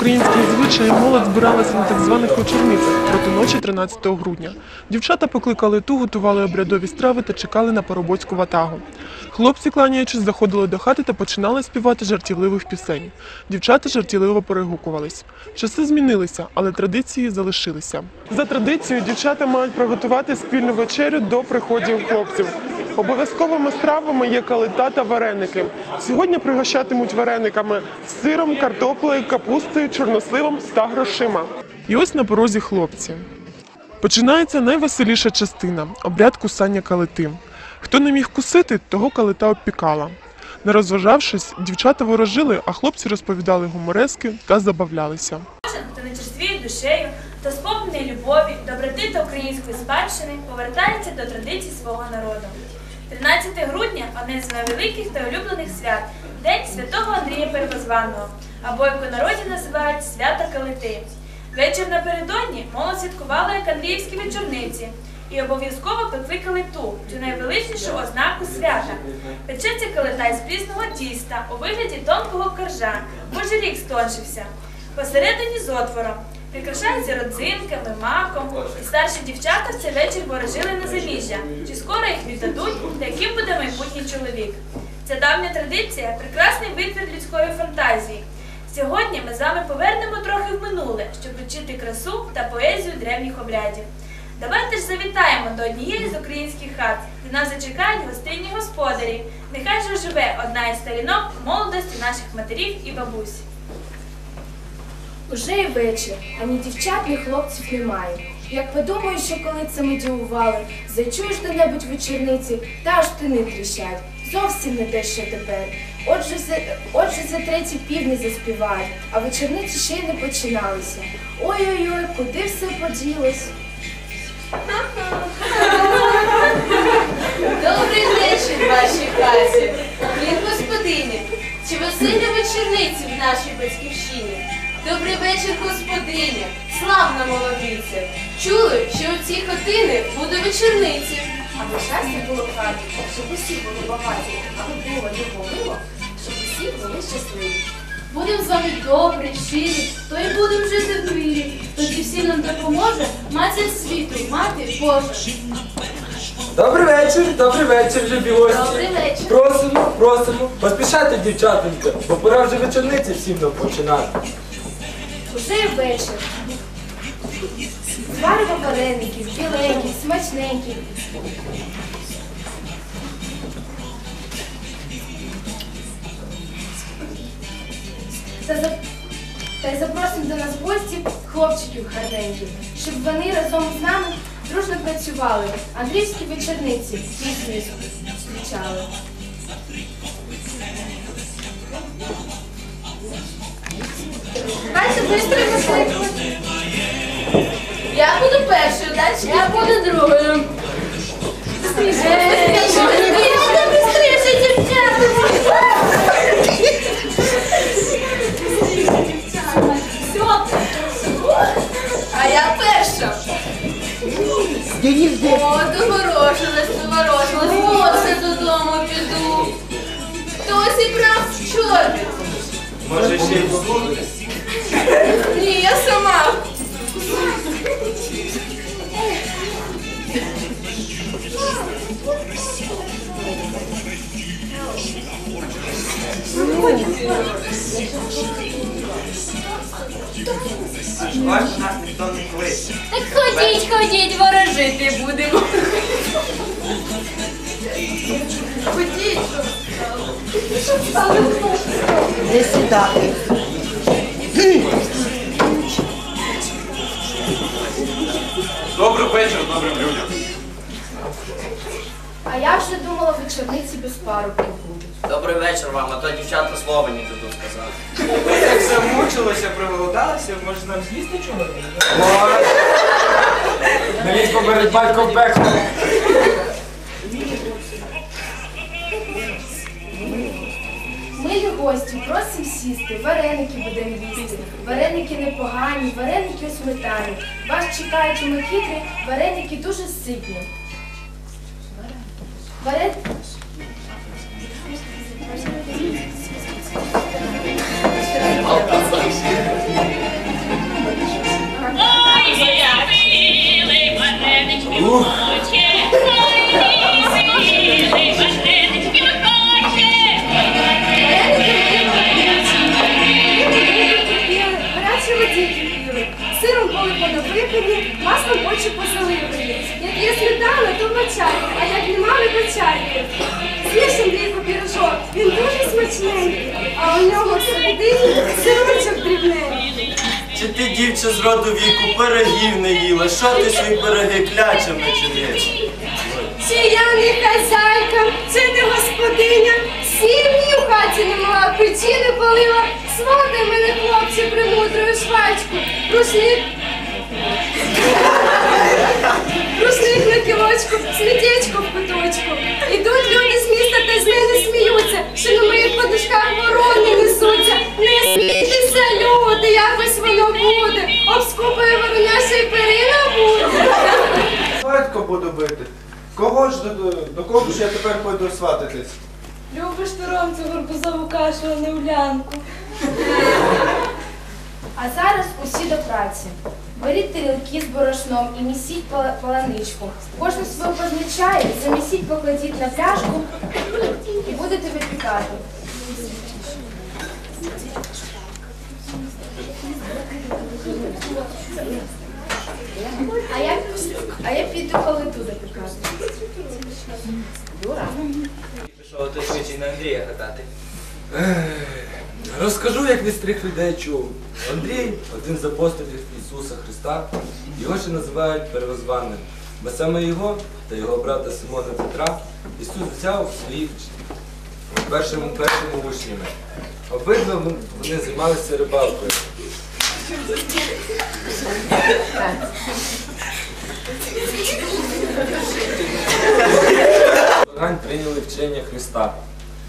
за звичаєм молодь збиралася на так званих вечорницях проти ночі 13 грудня. Дівчата покликали ту, готували обрядові страви та чекали на парубоцьку ватагу. Хлопці, кланяючись, заходили до хати та починали співати жартівливих пісень. Дівчата жартівливо перегукувались. Часи змінилися, але традиції залишилися. За традицією, дівчата мають приготувати спільну вечерю до приходів хлопців. Обов'язковими стравами є калита та вареники. Сьогодні пригощатимуть варениками з сиром, картоплею, капустою, чорносливом та грошима. І ось на порозі хлопці. Починається найвеселіша частина обряд кусання калити. Хто не міг кусити, того калита обпікала. Не розважавшись, дівчата ворожили, а хлопці розповідали гуморески та забавлялися. Кожен, хто не черствіє душею, хто сповнений любові, доброти та української спадщини, повертається до традицій свого народу. 13 грудня одне з найвеликих та улюблених свят День святого Андрія Первозваного, або як у народі називають свято Калити. Вечір напередодні молодь святкувала як Андріївські вечорниці і обов'язково пекли калиту, цю найвеличнішу ознаку свята. Печеться калита із прісного тіста у вигляді тонкого коржа, боже рік стоншився. Посередині з отвором. Прикрашаються родзинками, маком, і старші дівчата в цей вечір ворожили на заміжжя, чи скоро їх віддадуть, та яким буде майбутній чоловік. Ця давня традиція прекрасний витвір людської фантазії. Сьогодні ми з вами повернемо трохи в минуле, щоб відчути красу та поезію древніх обрядів. Давайте ж завітаємо до однієї з українських хат, де нас зачекають гостинні господарі. Нехай же живе одна із сторінок молодості наших матерів і бабусь. Уже й вечір, ані дівчат, ні хлопців немає. Як подумаю, що коли це ми дівували, зачуєш де-небудь вечорниці, та аж тини тріщать. Зовсім не те, що тепер. Отже, за, отже, за треті півні заспівають, а вечорниці ще й не починалися. Ой-ой-ой, куди все поділось? Добрий вечір вашій хаті. Блін, господині, чи весільні вечорниці в нашій батьківщині? Добрий вечір, господині, славна молодиця. Чули, що у цій хатини буде вечорниці. Аби щастя було в хаті, щоб усі були багаті, аби було його мило, щоб усі були щасливі. Будем з вами добрі, щирі, то й будемо жити в мирі. Тоді всім нам допоможе матір світу, і мати Божа. Добрий вечір, добрий вечір, любі гості. Добрий вечір. Просимо, просимо, поспішайте, дівчатонька, бо пора вже вечорниці всім нам починати. Уже вечір. Зваримо вареників, біленьких, смачненьких. Та, й запросимо до нас в гості хлопчиків гарненьких, щоб вони разом з нами дружно працювали, андрійські вечорниці пісні зустрічали. Хай швидко швидко. Першою, я буду другою. А я перша. О, доворошилась, доворошилась. Оце додому піду. Хтось і прав чорт. Може ще й Ваш нас ніхто не кличе. Так ходіть, ходіть, ворожити будемо. Ходіть. Не сідати. Добрий вечір добрим людям. А я вже думала, вечорниці без парубків будуть. Добрий вечір вам, а то дівчата слова не дадуть сказати. Ви так замучилися, проголодалися, може нам з'їсти чого? Не лізь поперед батьком пекло. Милі гості, просим сісти, вареники будемо їсти. Вареники непогані, вареники у сметані. Вас чекають у Микитрі, вареники дуже ситні. Варен... Кипіли, сиром були понапихані, маслом очі позаливані. Як є сметана, то мочай, а як нема, не почай. З'їж Андрійко пірожок, він дуже смачненький, а у нього всередині сирочок дрібненький. Чи ти, дівча з роду віку, пирогів не їла? Що ти свої пироги клячем начиниш? Чи я не хазяйка, чи не господиня, сім днів в хаті не мала, печі не полила, свати мене хлопці примудрою швачку, рушник. Рушник на кілочку, смітечко в куточку. Ідуть люди з міста та з мене Кого ж до, до кого ж я тепер пойду свататись? Любиш ти ромцю горбузову кашу, а не улянку. А зараз усі до праці. Беріть тарілки з борошном і місіть паланичку. Кожен свого позначає, замісіть, покладіть на пляшку і будете випікати. А я, а я піду калиту запікати. Пішов ти швидше на Андрія гадати. Розкажу, як від старих людей чув. Андрій один з апостолів Ісуса Христа. Його ще називають перевозванним. Бо саме його та його брата Симона Петра Ісус взяв своїх першими, першими учнями. Обидва вони займалися рибалкою. Погань прийняли вчення Христа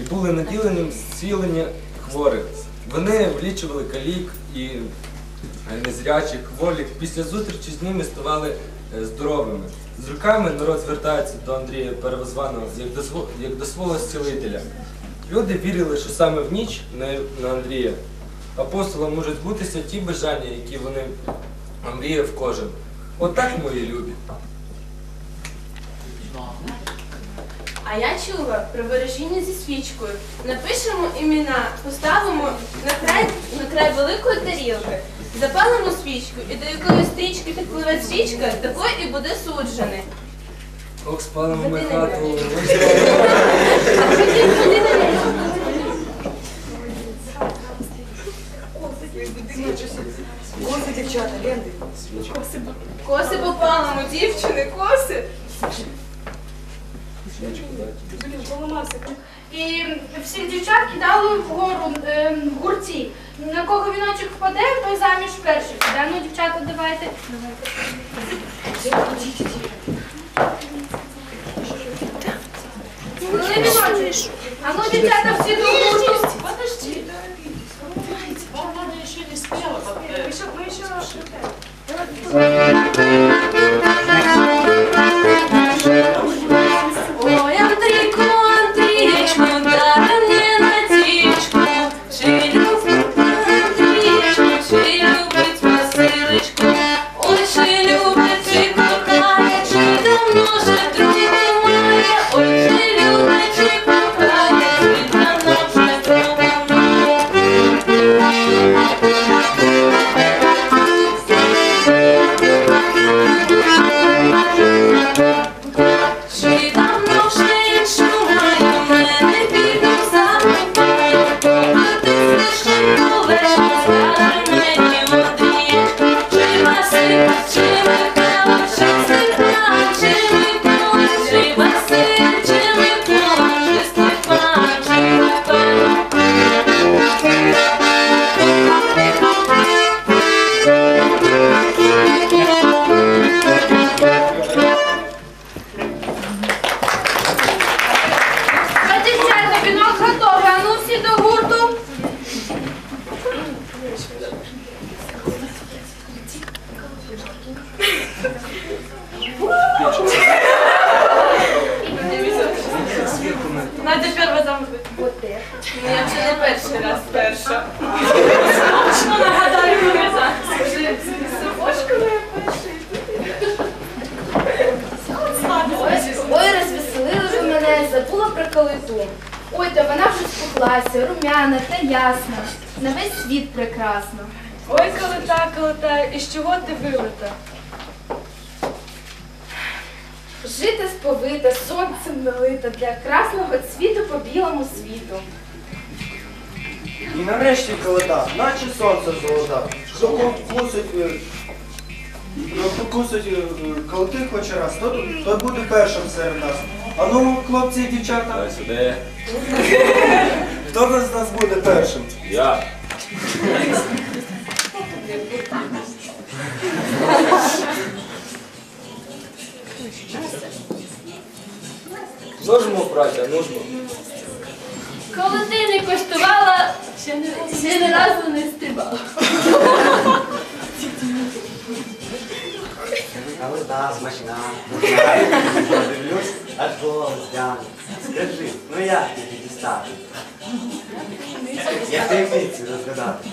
і були наділені зцілення хворих. Вони влічували калік і е, незрячих, хворих. Після зустрічі з ними ставали е, здоровими. З руками народ звертається до Андрія Перевозваного як до, сво- як до свого зцілителя. Люди вірили, що саме в ніч на Андрія апостолам можуть збутися ті бажання, які вони мріяв кожен. Отак, мої любі. А я чула про ворожіння зі свічкою. Напишемо імена, поставимо на край, на край великої тарілки, запалимо свічку, і до якої стрічки підпливе свічка, такой і буде суджений. Ох, спалимо ми хату. Коси попалимо, дівчини, коси. І всіх дівчат кидали вгору е, в гурті. На кого віночок впаде, той заміж перший піде. Ну, дівчата, давайте. Коли віночок? А ну, дівчата, всі до гурту. Подожди. Ми ще- ми ще Ой, вона вже спеклася, румяна та ясна. На весь світ прекрасна. Ой, калита, калита, із чого ти вилита? Жита сповита, сонцем налита для красного цвіту по білому світу. І нарешті колода, наче сонце золота. Хто покусить, е, хто покусить е, колоти хоч раз, то, той буде першим серед нас. А ну, хлопці і дівчата, Дай сюди. Хто з нас буде першим? Я. Ножмо, браття, ножмо. Коли ти не коштувала, ще не, ще не разу не стрибала. Калита смачна, дивлюсь, аж голос тягне. Скажи, ну як тобі дістати? Я таємниці розгадати.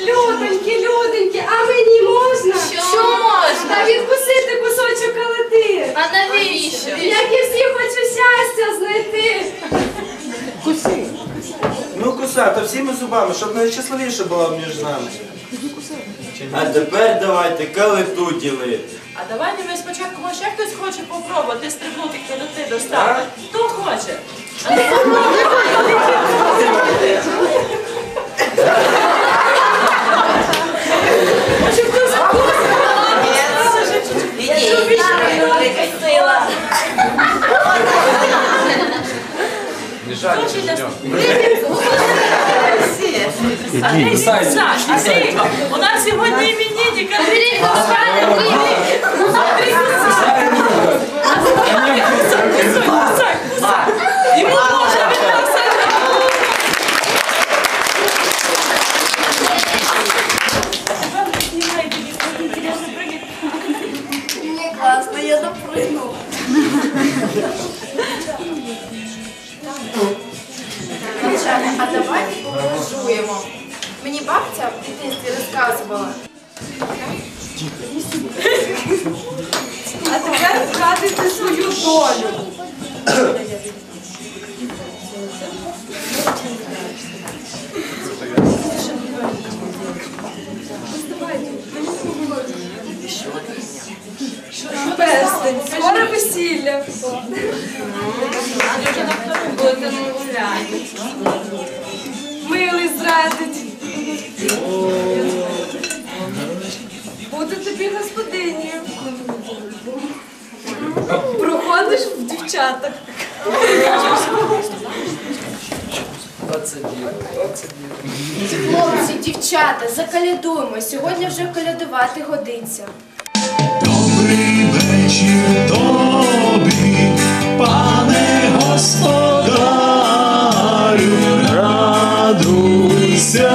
Людоньки, людоньки, Всіми зубами, щоб найщасливіше було між нами. А тепер давайте калиту ділити. А давайте ми спочатку, може ще хтось хоче попробувати стрибнути калити до страви. Хто хоче хто закусить? Ні, велика сила. Не жаль, Кусайте, Саш, Андрій, у нас сьогодні Перстень, скоро весілля. Милий зрадить. Буду тобі господинею. Проходиш в Оце діло. Хлопці, дівчата, закалядуємо. Сьогодні вже колядувати годиться. Добрий вечір тобі, пане господарю, радуйся,